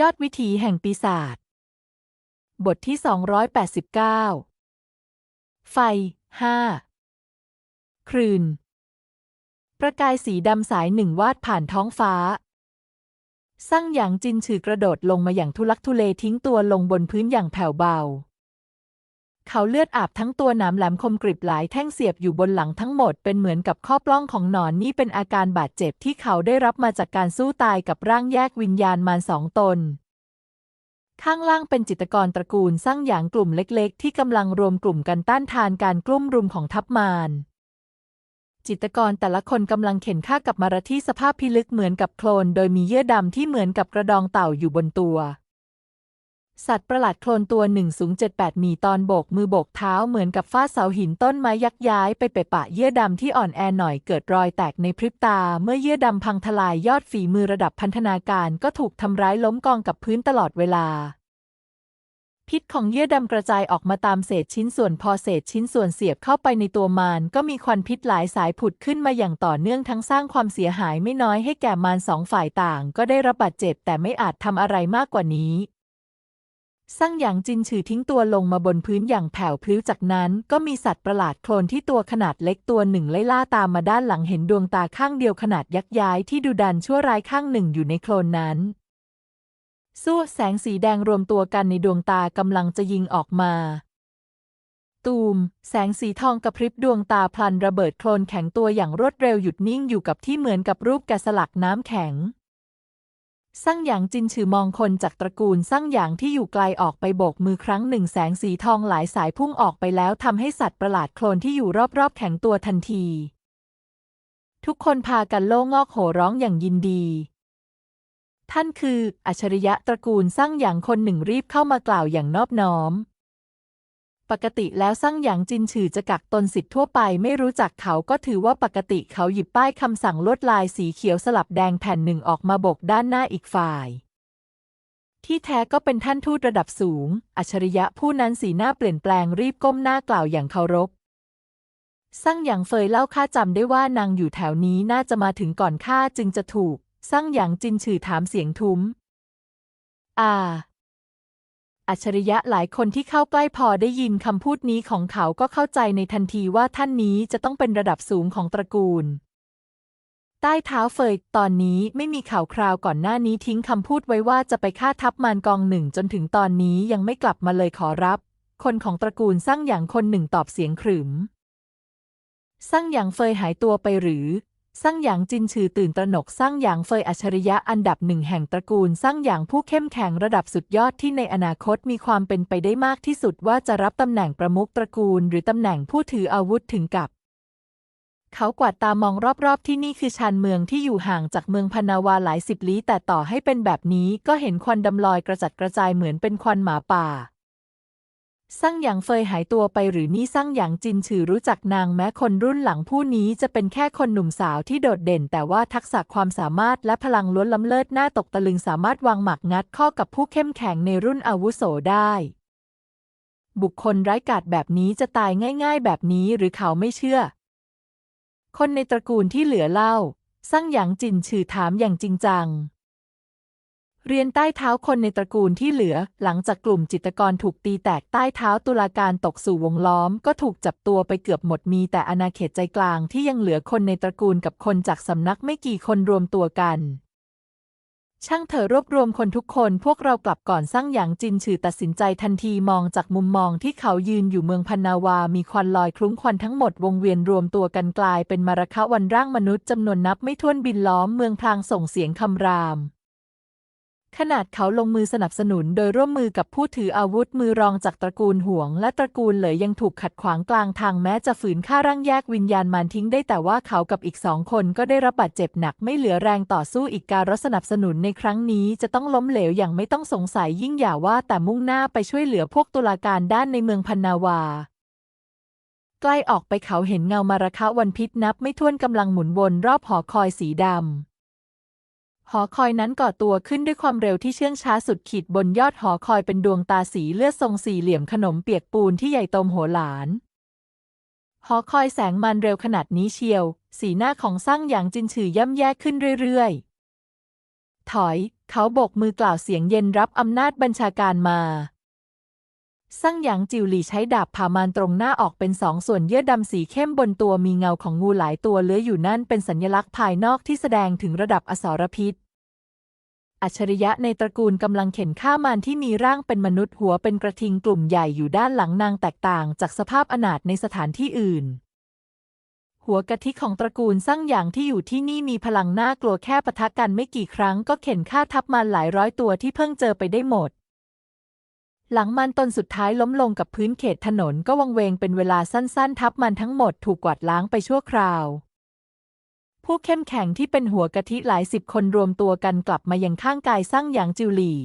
ยอดวิถีแห่งปีศาจ บทที่ 289 ไฟห้าครืน ประกายสีดำสายหนึ่งวาดผ่านท้องฟ้าซั่งหยางจินฉือกระโดดลงมาอย่างทุลักทุเลทิ้งตัวลงบนพื้นอย่างแผ่วเบา เขาเลือดอาบทั้งตัวหนามแหลมคมกริบหลายแท่งเสียบอยู่บนหลังทั้งหมดเป็นเหมือนกับข้อปล้องของหนอนนี่เป็นอาการบาดเจ็บที่เขาได้รับมาจากการสู้ตายกับร่างแยกวิญญาณมารสองตน ข้างล่างเป็นจิตกรตระกูลสร้างหยางกลุ่มเล็กๆ ที่กำลังรวมกลุ่มกันต้านทานการกลุ่มรุมของทัพมารจิตกรแต่ละคนกำลังเข็นฆ่ากับมารที่สภาพพิลึกเหมือนกับโคลน โดยมีเยื่อดำที่เหมือนกับกระดองเต่าอยู่บนตัว สัตว์ประหลาดโคลนตัวหนึ่งสูง 78 มีตอนโบกมือโบกเท้าเหมือนกับฟาดเสาหินต้นไม้ยักย้ายไปเปะปะเยื่อดำที่อ่อนแอหน่อยเกิดรอยแตกในพริบตา เมื่อเยื่อดำพังทลายยอดฝีมือระดับพันธนาการก็ถูกทำร้ายล้มกองกับพื้นตลอดเวลา พิษของเยื่อดำกระจายออกมาตามเศษชิ้นส่วนพอเศษชิ้นส่วนเสียบเข้าไปในตัวมารก็มีควันพิษหลายสายผุดขึ้นมาอย่างต่อเนื่องทั้งสร้างความเสียหายไม่น้อยให้แก่มารสองฝ่ายต่าง ก็ได้รับบาดเจ็บแต่ไม่อาจทำอะไรมากกว่านี้ ซั่งหยางจินฉือทิ้งตัวลงมาบนพื้นอย่างแผ่วพลิ้วจากนั้น ก็มีสัตว์ประหลาดโคลนที่ตัวขนาดเล็กตัวหนึ่งไล่ล่าตามมาด้านหลังเห็นดวงตาข้างเดียวขนาดยักษ์ย้ายที่ดุดันชั่วร้ายข้างหนึ่งอยู่ในโคลนนั้นสู้แสงสีแดงรวมตัวกันในดวงตากำลังจะยิงออกมา ตูม แสงสีทองกระพริบดวงตาพลันระเบิดโคลนแข็งตัวอย่างรวดเร็วหยุดนิ่งอยู่กับที่เหมือนกับรูปแกะสลักน้ำแข็ง ซั่งหยางจินฉือมองคนจากตระกูลซั่งหยางที่อยู่ไกลออกไปโบกมือครั้งหนึ่งแสงสีทองหลายสายพุ่งออกไปแล้วทำให้สัตว์ประหลาดโคลนที่อยู่รอบๆแข็งตัวทันที ทุกคนพากันโล่งอกโห่ร้องอย่างยินดี ท่านคือ อัจฉริยะตระกูลซั่งหยางคนหนึ่งรีบเข้ามากล่าวอย่างนอบน้อม ปกติแล้วซั่งหยางจินฉือจะกักตนสิทธิ์ทั่วไปไม่รู้จักเขาก็ถือว่าปกติเขาหยิบป้ายคำสั่งลวดลายสีเขียวสลับแดงแผ่นหนึ่งออกมาบกด้านหน้าอีกฝ่าย ที่แท้ก็เป็นท่านทูตระดับสูง อัจฉริยะผู้นั้นสีหน้าเปลี่ยนแปลงรีบก้มหน้ากล่าวอย่างเคารพซั่งหยางเฟยเล่าข้าจำได้ว่านางอยู่แถวนี้น่าจะมาถึงก่อนข้าจึงจะถูกซั่งหยางจินฉือถามเสียงทุ้ม อ่า อัจฉริยะหลายคนที่เข้าใกล้พอได้ยินคำพูดนี้ของเขาก็เข้าใจในทันทีว่าท่านนี้จะต้องเป็นระดับสูงของตระกูล ใต้เท้าเฟยตอนนี้ไม่มีข่าวคราวก่อนหน้านี้ทิ้งคำพูดไว้ว่าจะไปฆ่าทัพมารกองหนึ่งจนถึงตอนนี้ยังไม่กลับมาเลยขอรับ คนของตระกูลสร้างอย่างคนหนึ่งตอบเสียงขรึมสร้างอย่างเฟยหายตัวไปหรือ สร้างหยางจินฉือตื่นตระหนกสร้างหยางเฟยอัจฉริยะอันดับหนึ่งแห่งตระกูลสร้างหยางผู้เข้มแข็งระดับสุดยอดที่ในอนาคตมีความเป็นไปได้มากที่สุดว่าจะรับตำแหน่งประมุขตระกูล หรือตำแหน่งผู้ถืออาวุธถึงกับ เขากวาดตามองรอบๆที่นี่คือชานเมืองที่อยู่ห่างจากเมืองพนาวาหลายสิบลี้แต่ต่อให้เป็นแบบนี้ก็เห็นควันดำลอยกระจัดกระจายเหมือนเป็นควันหมาป่า ซั่งหยางเฟยหายตัวไปหรือนี่ซั่งหยางจินฉือรู้จักนางแม้คนรุ่นหลังผู้นี้จะเป็นแค่คนหนุ่มสาวที่โดดเด่น แต่ว่าทักษะความสามารถและพลังล้วนล้ำเลิศหน้าตกตะลึงสามารถวางหมักงัดข้อกับผู้เข้มแข็งในรุ่นอาวุโสได้ บุคคลไร้กาจแบบนี้จะตายง่าย ๆ แบบนี้หรือเขาไม่เชื่อ คนในตระกูลที่เหลือเล่า ซั่งหยางจินฉือถามอย่างจริงจัง เรียนใต้เท้าคนในตระกูลที่เหลือ หลังจากกลุ่มจิตกรถูกตีแตกใต้เท้าตุลาการตกสู่วงล้อม ก็ถูกจับตัวไปเกือบหมดมีแต่อาณาเขตใจกลางที่ยังเหลือคนในตระกูลกับคนจากสำนักไม่กี่คนรวมตัวกัน ช่างเถอรวบรวมคนทุกคนพวกเรากลับก่อนสร้างหยางจินฉือตัดสินใจทันทีมองจากมุมมองที่เขายืนอยู่เมืองพันนาวา มีควันลอยคลุ้งควันทั้งหมดวงเวียนรวมตัวกันกลายเป็นมารคะวันร่างมนุษย์จำนวนนับไม่ถ้วนบินล้อมเมืองพลางส่งเสียงคำราม ขนาดเขาลงมือสนับสนุนโดยร่วมมือกับผู้ถืออาวุธมือรองจากตระกูลห่วง และตระกูลเหลยยังถูกขัดขวางกลางทางแม้จะฝืนฆ่าร่างแยกวิญญาณมารทิ้งได้แต่ว่าเขากับอีกสองคนก็ได้รับบาดเจ็บหนักไม่เหลือแรงต่อสู้อีกการรสนับสนุนในครั้งนี้จะต้องล้มเหลวอย่างไม่ต้องสงสัยยิ่งอย่าว่าแต่มุ่งหน้าไปช่วยเหลือพวกตุลาการด้านในเมืองพันนาวาใกล้ออกไปเขาเห็นเงามาระคะวันพิษนับไม่ถ้วนกำลังหมุนวนรอบหอคอยสีดำ หอคอยนั้นก่อตัวขึ้นด้วยความเร็วที่เชื่องช้าสุดขีดบนยอดหอคอยเป็นดวงตาสีเลือดทรงสี่เหลี่ยมขนมเปียกปูนที่ใหญ่โตมโหฬารหอคอยแสงมันเร็วขนาดนี้เชียว สีหน้าของสร้างอย่างจินฉือย่ำแย่ขึ้นเรื่อยๆ ถอย เขาโบกมือกล่าวเสียงเย็นรับอำนาจบัญชาการมาซั่งหยางจิวหลี่ใช้ดาบผ่ามานตรงหน้าออกเป็นสองส่วนเยื่อดำสีเข้มบนตัวมีเงาของงูหลายตัวเลื้อยอยู่นั่นเป็นสัญลักษณ์ภายนอกที่แสดงถึงระดับอสรพิษ อัจฉริยะในตระกูลกำลังเข็นฆ่ามารที่มีร่างเป็นมนุษย์หัวเป็นกระทิงกลุ่มใหญ่อยู่ด้านหลังนางแตกต่างจากสภาพอนาถในสถานที่อื่น หัวกะทิของตระกูลซั่งหยางที่อยู่ที่นี่มีพลังน่ากลัวแค่ปะทะกันไม่กี่ครั้งก็เข็นฆ่าทับมันหลายร้อยตัวที่เพิ่งเจอไปได้หมด หลังมันตนสุดท้ายล้มลงกับพื้นเขตถนนก็วังเวงเป็นเวลาสั้นๆ ทับมันทั้งหมดถูกกวาดล้างไปชั่วคราว ผู้เข้มแข็งที่เป็นหัวกะทิหลายสิบคนรวมตัวกันกลับมายังข้างกายซั่งหยางจิวหลี่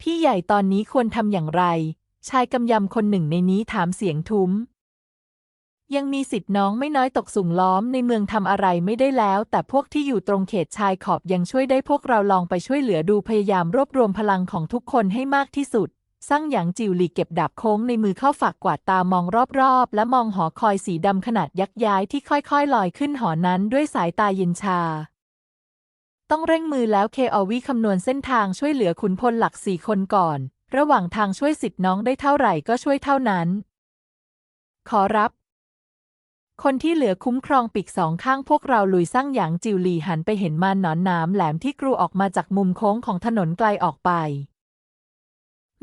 พี่ใหญ่ตอนนี้ควรทำอย่างไร ชายกำยำคนหนึ่งในนี้ถามเสียงทุ้ม ยังมีสิทธิ์น้องไม่น้อยตกสุ่งล้อมในเมืองทำอะไรไม่ได้แล้ว แต่พวกที่อยู่ตรงเขตชายขอบยังช่วยได้พวกเราลองไปช่วยเหลือดูพยายามรวบรวมพลังของทุกคนให้มากที่สุด ซั่งหยางจิวหลี่เก็บดาบโค้งในมือเข้าฝากกวาดตามองรอบๆ และมองหอคอยสีดำขนาดยักษ์ย้ายที่ค่อยๆ ลอยขึ้นหอนั้นด้วยสายตาเย็นชา ต้องเร่งมือแล้วเคอวีคำนวณเส้นทางช่วยเหลือขุนพลหลักสี่คนก่อน ระหว่างทางช่วยสิทธิ์น้องได้เท่าไหร่ก็ช่วยเท่านั้น ขอรับ คนที่เหลือคุ้มครองปีกสองข้างพวกเราลุยสร้างหยางจิวหลี่หันไปเห็นมารหนอนน้ำแหลมที่กรูออกมาจากมุมโค้งของถนนไกลออกไป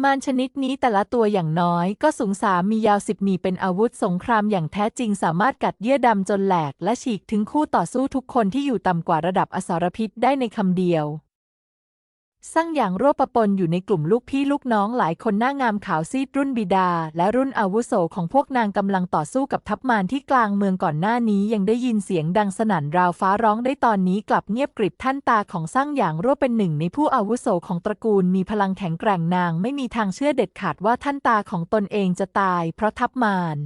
มารชนิดนี้แต่ละตัวอย่างน้อยก็สูงสามมียาวสิบมีเป็นอาวุธสงครามอย่างแท้จริงสามารถกัดเยื่อดำจนแหลกและฉีกถึงคู่ต่อสู้ทุกคนที่อยู่ต่ำกว่าระดับอสารพิษได้ในคำเดียว สร้างอย่างร่วปะปนอยู่ในกลุ่มลูกพี่ลูกน้องหลายคนหน้างามขาวซีดรุ่นบิดา และรุ่นอาวุโสของพวกนางกำลังต่อสู้กับทัพมารที่กลางเมืองก่อนหน้านี้ยังได้ยินเสียงดังสนั่นราวฟ้าร้องได้ตอนนี้กลับเงียบกริบท่านตาของสร้างอย่างร่วเป็นหนึ่งในผู้อาวุโสของตระกูลมีพลังแข็งแกร่งนางไม่มีทางเชื่อเด็ดขาดว่าท่านตาของตนเองจะตาย เพราะทัพมาร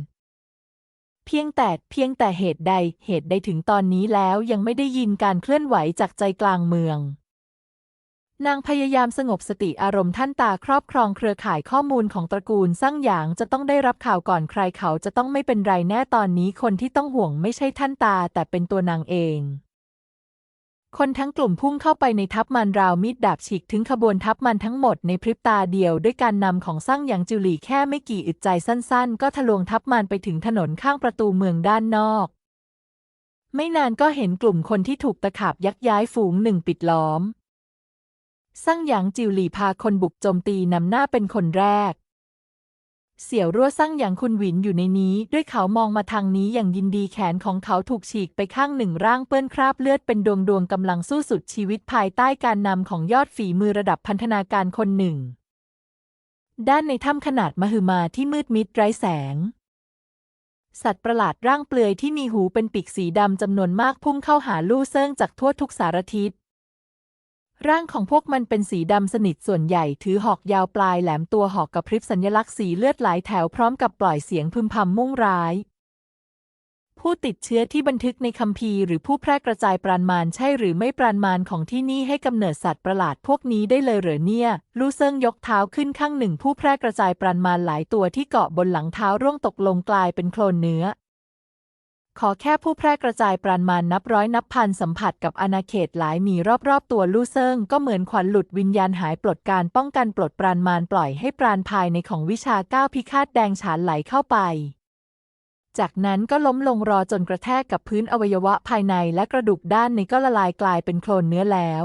เพียงแต่เพียงแต่เหตุใดเหตุใดถึงตอนนี้แล้วยังไม่ได้ยินการเคลื่อนไหวจากใจกลางเมือง นางพยายามสงบสติอารมณ์ท่านตาครอบครองเครือข่ายข้อมูลของตระกูลสร้างหยางจะต้องได้รับข่าวก่อนใครเขาจะต้องไม่เป็นไรแน่ตอนนี้คนที่ต้องห่วงไม่ใช่ท่านตา แต่เป็นตัวนางเอง คนทั้งกลุ่มพุ่งเข้าไปในทัพมันราวมีดดาบฉีกถึงขบวนทัพมันทั้งหมดในพริบตาเดียวด้วยการนำของสร้างหยางจิวหลี่แค่ไม่กี่อึดใจสั้น ๆ ก็ทะลวงทัพมันไปถึงถนนข้างประตูเมืองด้านนอก ไม่นานก็เห็นกลุ่มคนที่ถูกตะขาบยักย้ายฝูงหนึ่งปิดล้อม ซั่งหยางจิวหลี่พาคนบุกโจมตีนำหน้าเป็นคนแรก เสี่ยวรั่วซั่งหยางคุณหวินอยู่ในนี้ ด้วยเขามองมาทางนี้อย่างยินดีแขนของเขาถูกฉีกไปข้างหนึ่งร่างเปื้อนคราบเลือดเป็นดวงดวงๆกำลังสู้สุดชีวิตภายใต้การนำของยอดฝีมือระดับพันธนาการคนหนึ่ง ด้านในถ้ำขนาดมหึมาที่มืดมิดไร้แสงสัตว์ประหลาดร่างเปลือยที่มีหูเป็นปีกสีดำจำนวนมากพุ่งเข้าหาลู่เซิงจากทั่วทุกสารทิศ ร่างของพวกมันเป็นสีดำสนิทส่วนใหญ่ถือหอกยาวปลายแหลมตัวหอกกระพริบสัญลักษณ์สีเลือดหลายแถวพร้อมกับปล่อยเสียงพึมพำมุ่งร้าย ผู้ติดเชื้อที่บันทึกในคัมภีร์หรือผู้แพร่กระจายปราณมารใช่หรือไม่ปราณมารของที่นี่ให้กำเนิดสัตว์ประหลาดพวกนี้ได้เลยเหรอเนี่ย ลู่เซิงยกเท้าขึ้นข้างหนึ่งผู้แพร่กระจายปราณมารหลายตัวที่เกาะบนหลังเท้าร่วงตกลงกลายเป็นโคลนเนื้อ ขอแค่ผู้แพร่กระจายปราณมานนับร้อยนับพันสัมผัสกับอาณาเขตหลายมีรอบๆ ตัวลู่เซิงก็เหมือนขวัญหลุดวิญญาณหายปลดการป้องกันปลดปราณมานปล่อยให้ปราณภายในของวิชาก้าวพิฆาตแดงฉานไหลเข้าไป จากนั้นก็ล้มลงรอจนกระแทกกับพื้นอวัยวะภายในและกระดูกด้านในก็ละลายกลายเป็นโคลนเนื้อแล้ว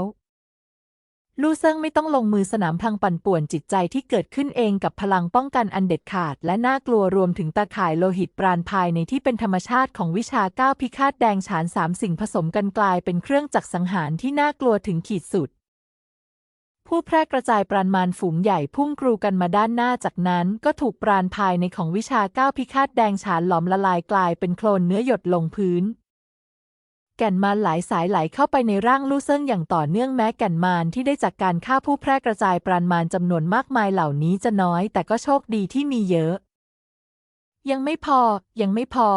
ลู่เซิงไม่ต้องลงมือสนามพลังปั่นป่วนจิตใจที่เกิดขึ้นเองกับพลังป้องกันอันเด็ดขาด และน่ากลัวรวมถึงตาข่ายโลหิตปราณภายในที่เป็นธรรมชาติของวิชาก้าวพิฆาตแดงฉานสามสิ่งผสมกันกลายเป็นเครื่องจักรสังหารที่น่ากลัวถึงขีดสุด ผู้แพร่กระจายปราณมารฝูงใหญ่พุ่งกรูกันมาด้านหน้าจากนั้น ก็ถูกปราณภายในของวิชาก้าวพิฆาตแดงฉานหลอมละลายกลายเป็นโคลนเนื้อหยดลงพื้น แก่นมารหลายสายไหลเข้าไปในร่างลู่เซิงอย่างต่อเนื่องแม้แก่นมารที่ได้จากการฆ่าผู้แพร่กระจายปราณมารจำนวนมากมายเหล่านี้จะน้อย แต่ก็โชคดีที่มีเยอะ ยังไม่พอ ยังไม่พอ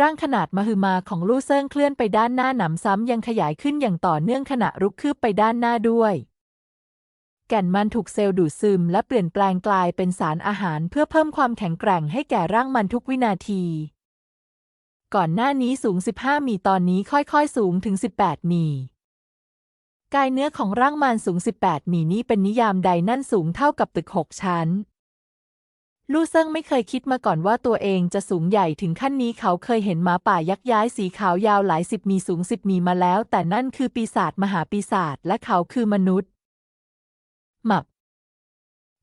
ร่างขนาดมหึมาของลู่เซิงเคลื่อนไปด้านหน้าหนำซ้ำยังขยายขึ้นอย่างต่อเนื่องขณะรุกคืบไปด้านหน้าด้วย แก่นมันถูกเซลล์ดูดซึม และเปลี่ยนแปลงกลายเป็นสารอาหารเพื่อเพิ่มความแข็งแกร่งให้แก่ร่างมันทุกวินาที ก่อนหน้านี้สูง 15 มีตอนนี้ค่อยๆ สูงถึง 18 มี กายเนื้อของร่างมารสูง 18 มีนี้เป็นนิยามใดนั่นสูงเท่ากับตึกหกชั้น ลู่เซิงไม่เคยคิดมาก่อนว่าตัวเองจะสูงใหญ่ถึงขั้นนี้เขาเคยเห็นหมาป่ายักษ์ย้ายสีขาวยาวหลายสิบมีสูงสิบมีมาแล้ว แต่นั่นคือปีศาจมหาปีศาจและเขาคือมนุษย์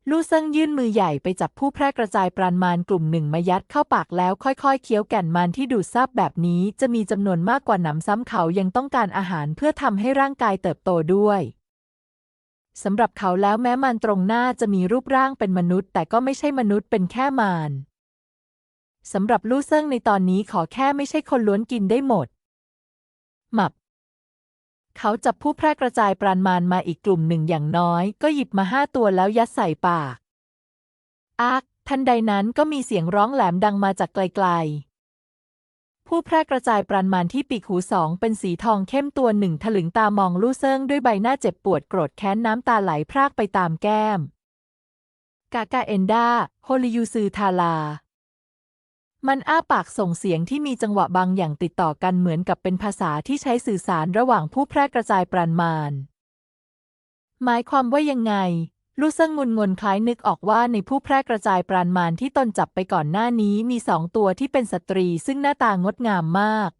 ลู่เซิงยื่นมือใหญ่ไปจับผู้แพร่กระจายปราณมารกลุ่มหนึ่งมายัดเข้าปากแล้วค่อยๆ เคี้ยวแก่นมันที่ดูดซับแบบนี้จะมีจำนวนมากกว่าหนำซ้ำเขายังต้องการอาหารเพื่อทำให้ร่างกายเติบโตด้วยสำหรับเขาแล้วแม้มันตรงหน้าจะมีรูปร่างเป็นมนุษย์ แต่ก็ไม่ใช่มนุษย์เป็นแค่มารสำหรับลู่เซิงในตอนนี้ขอแค่ไม่ใช่คนล้วนกินได้หมดหมับ เขาจับผู้แพร่กระจายปราณมารมาอีกกลุ่มหนึ่งอย่างน้อย ก็หยิบมาห้าตัวแล้วยัดใส่ปากอากทันใดนั้นก็มีเสียงร้องแหลมดังมาจากไกลๆ ผู้แพร่กระจายปราณมารที่ปีกหูสองเป็นสีทองเข้มตัวหนึ่งถลึงตามองลู่เซิงด้วยใบหน้าเจ็บปวดโกรธแค้นน้ำตาไหลพรากไปตามแก้ม กากาเอนดาโฮลิยูซือทาลา มันอ้าปากส่งเสียงที่มีจังหวะบางอย่างติดต่อกันเหมือนกับเป็นภาษาที่ใช้สื่อสารระหว่างผู้แพร่กระจายปราณมารหมายความว่ายังไง ลู่เซิงงุนงนคล้ายนึกออกว่าในผู้แพร่กระจายปราณมารที่ตนจับไปก่อนหน้านี้มีสองตัวที่เป็นสตรีซึ่งหน้าตางดงามมาก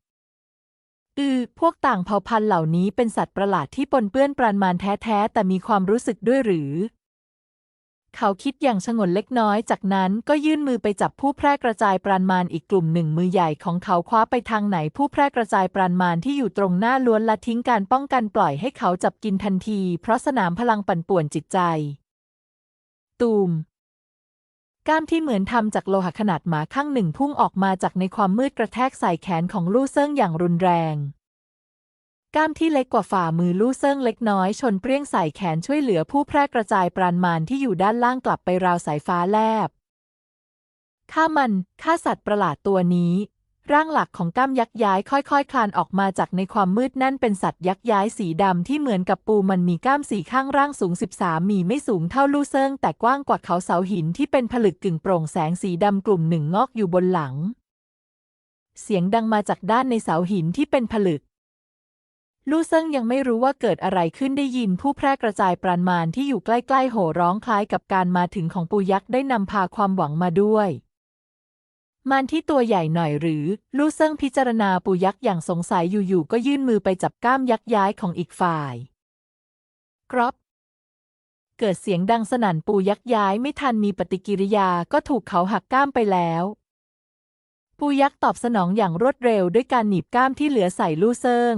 อือ พวกต่างเผ่าพันธุ์เหล่านี้เป็นสัตว์ประหลาดที่ปนเปื้อนปราณมารแท้ๆแต่มีความรู้สึกด้วยหรือ เขาคิดอย่างชงนเล็กน้อย จากนั้นก็ยื่นมือไปจับผู้แพร่กระจายปราณมารอีกกลุ่มหนึ่งมือใหญ่ของเขาคว้าไปทางไหนผู้แพร่กระจายปราณมารที่อยู่ตรงหน้าล้วนละทิ้งการป้องกันปล่อยให้เขาจับกินทันที เพราะสนามพลังปั่นป่วนจิตใจ ตูมก้ามที่เหมือนทำจากโลหะขนาดหมาข้างหนึ่งพุ่งออกมาจากในความมืดกระแทกใส่แขนของลู่เซิงอย่างรุนแรง ก้ามที่เล็กกว่าฝ่ามือลู่เซิงเล็กน้อยชนเปรี้ยงใส่แขนช่วยเหลือผู้แพร่กระจายปราณมารที่อยู่ด้านล่างกลับไปราวสายฟ้าแลบฆ่ามันฆ่าสัตว์ประหลาดตัวนี้ ร่างหลักของก้ามยักษ์ย้ายค่อยๆคคลานออกมาจากในความมืดนั่นเป็นสัตว์ยักษ์ย้ายสีดำที่เหมือนกับปูมันมีก้ามสีข้างร่างสูง 13 มีไม่สูงเท่าลู่เซิงแต่กว้างกว่าเขาเสาหินที่เป็นผลึกกึ่งโปร่งแสงสีดำกลุ่มหนึ่งงอกอยู่บนหลัง เสียงดังมาจากด้านในเสาหินที่เป็นผลึก ลู่เซิงยังไม่รู้ว่าเกิดอะไรขึ้นได้ยินผู้แพร่กระจายปราณมารที่อยู่ใกล้ๆโห่ร้องคล้ายกับการมาถึงของปูยักษ์ได้นำพาความหวังมาด้วยมารที่ตัวใหญ่หน่อยหรือ ลู่เซิงพิจารณาปูยักษ์อย่างสงสัยอยู่ๆก็ยื่นมือไปจับก้ามยักษ์ย้ายของอีกฝ่ายกรอบเกิดเสียงดังสนั่นปูยักษ์ย้ายไม่ทันมีปฏิกิริยาก็ถูกเขาหักก้ามไปแล้ว ปูยักษ์ตอบสนองอย่างรวดเร็วด้วยการหนีบก้ามที่เหลือใส่ลู่เซิง